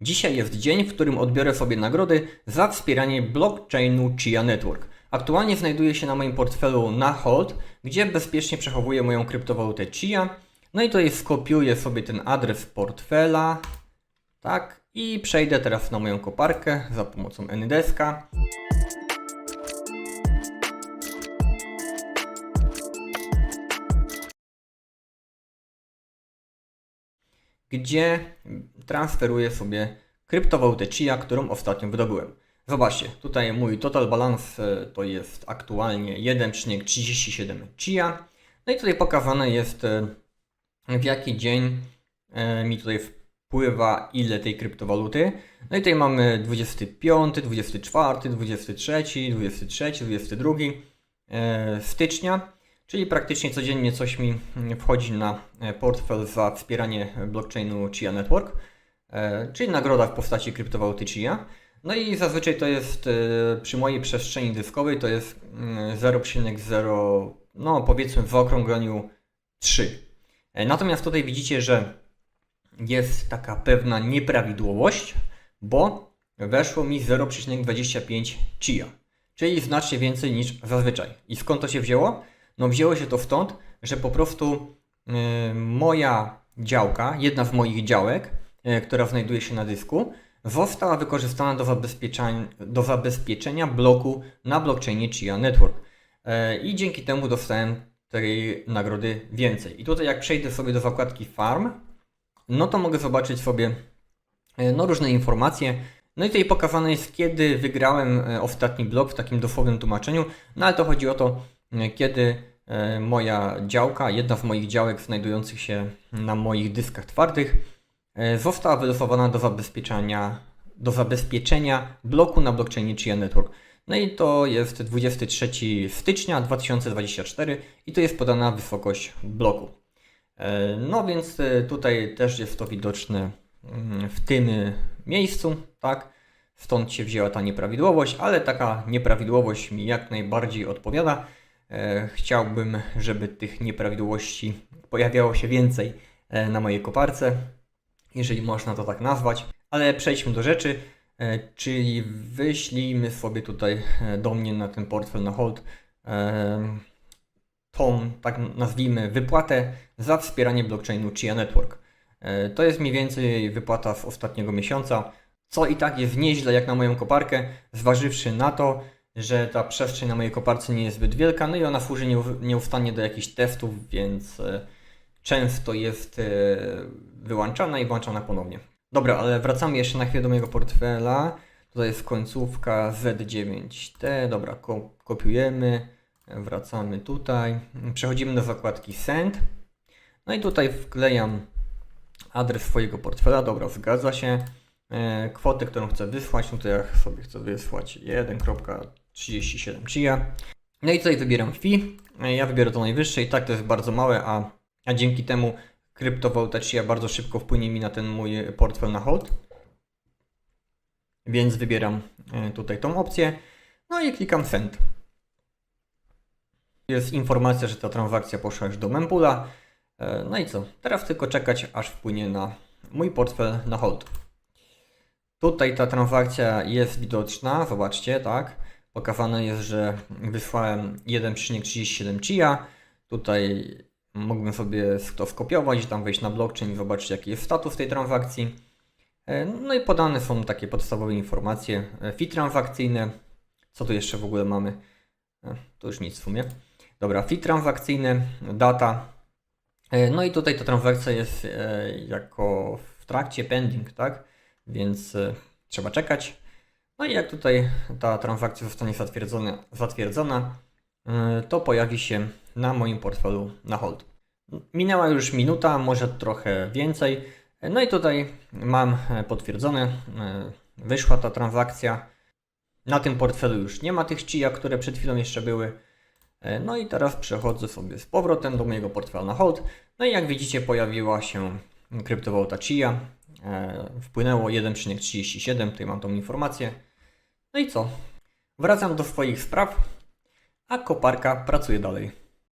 Dzisiaj jest dzień, w którym odbiorę sobie nagrody za wspieranie blockchainu Chia Network. Aktualnie znajduję się na moim portfelu na hold, gdzie bezpiecznie przechowuję moją kryptowalutę Chia. No i tutaj skopiuję sobie ten adres portfela, tak, i przejdę teraz na moją koparkę za pomocą Ndeska. Gdzie transferuję sobie kryptowalutę Chia, którą ostatnio wydobyłem. Zobaczcie, tutaj mój total balance e, to jest aktualnie 1,37 Chia. No i tutaj pokazane jest e, w jaki dzień e, mi tutaj wpływa ile tej kryptowaluty. No i tutaj mamy 25, 24, 23, 23, 22 e, stycznia. Czyli praktycznie codziennie coś mi wchodzi na e, portfel za wspieranie blockchainu Chia Network, e, czyli nagroda w postaci kryptowaluty Chia. No i zazwyczaj to jest e, przy mojej przestrzeni dyskowej to jest mm, 0,0, no powiedzmy w zaokrągleniu 3. E, Natomiast tutaj widzicie, że jest taka pewna nieprawidłowość, bo weszło mi 0,25 Chia, czyli znacznie więcej niż zazwyczaj. I skąd to się wzięło? No wzięło się to stąd, że po prostu y, moja działka, jedna z moich działek, y, która znajduje się na dysku, została wykorzystana do zabezpieczenia, do zabezpieczenia bloku na blockchainie Chia Network. Y, I dzięki temu dostałem tej nagrody więcej. I tutaj jak przejdę sobie do zakładki Farm, no to mogę zobaczyć sobie no, różne informacje. No i tutaj pokazane jest, kiedy wygrałem ostatni blok w takim dosłownym tłumaczeniu. No ale to chodzi o to, kiedy y, moja działka, jedna z moich działek znajdujących się na moich dyskach twardych, y, została wylosowana do zabezpieczenia, do zabezpieczenia bloku na blockchainie Chia Network. No i to jest 23 stycznia 2024 i to jest podana wysokość bloku. E, No więc e, tutaj też jest to widoczne mm, w tym e, miejscu, tak? Stąd się wzięła ta nieprawidłowość, ale taka nieprawidłowość mi jak najbardziej odpowiada. E, Chciałbym, żeby tych nieprawidłowości pojawiało się więcej e, na mojej koparce, jeżeli można to tak nazwać. Ale przejdźmy do rzeczy, e, czyli wyślijmy sobie tutaj do mnie na ten portfel na hold tą, tak nazwijmy, wypłatę za wspieranie blockchainu Chia Network. To jest mniej więcej wypłata z ostatniego miesiąca, co i tak jest nieźle jak na moją koparkę, zważywszy na to, że ta przestrzeń na mojej koparce nie jest zbyt wielka, no i ona służy nieuf- nieustannie do jakichś testów, więc e, często jest e, wyłączana i włączana ponownie. Dobra, ale wracamy jeszcze na chwilę do mojego portfela. Tutaj jest końcówka Z9T. Dobra, ko- kopiujemy. Wracamy tutaj. Przechodzimy do zakładki Send. No i tutaj wklejam adres swojego portfela. Dobra, zgadza się. E, Kwotę, którą chcę wysłać, no to ja sobie chcę wysłać 1.37 chia. No i tutaj wybieram. E, Ja wybiorę to najwyższe i tak to jest bardzo małe, a, a dzięki temu kryptowaluta chia bardzo szybko wpłynie mi na ten mój portfel na hold. Więc wybieram e, tutaj tą opcję. No i klikam send. Jest informacja, że ta transakcja poszła już do mempula. E, No i co? Teraz tylko czekać, aż wpłynie na mój portfel na hold. Tutaj ta transakcja jest widoczna, zobaczcie, tak? Pokazane jest, że wysłałem 1,37 chia. Tutaj mógłbym sobie to skopiować, tam wejść na blockchain i zobaczyć, jaki jest status tej transakcji. E, No i podane są takie podstawowe informacje. Fee transakcyjne. Co tu jeszcze w ogóle mamy? E, To już nic w sumie. Dobra, fee transakcyjny, data. E, No i tutaj ta transakcja jest jako w trakcie pending, tak? Więc trzeba czekać. No i jak tutaj ta transakcja zostanie zatwierdzona, zatwierdzona e, to pojawi się na moim portfelu na hold. Minęła już minuta, może trochę więcej. No i tutaj mam e, potwierdzone, e, wyszła ta transakcja. Na tym portfelu już nie ma tych chia, które przed chwilą jeszcze były. E, No i teraz przechodzę sobie z powrotem do mojego portfela na hold. No i jak widzicie pojawiła się kryptowaluta Chia. Wpłynęło 1,37, tutaj mam tą informację. No i co? Wracam do swoich spraw, a koparka pracuje dalej.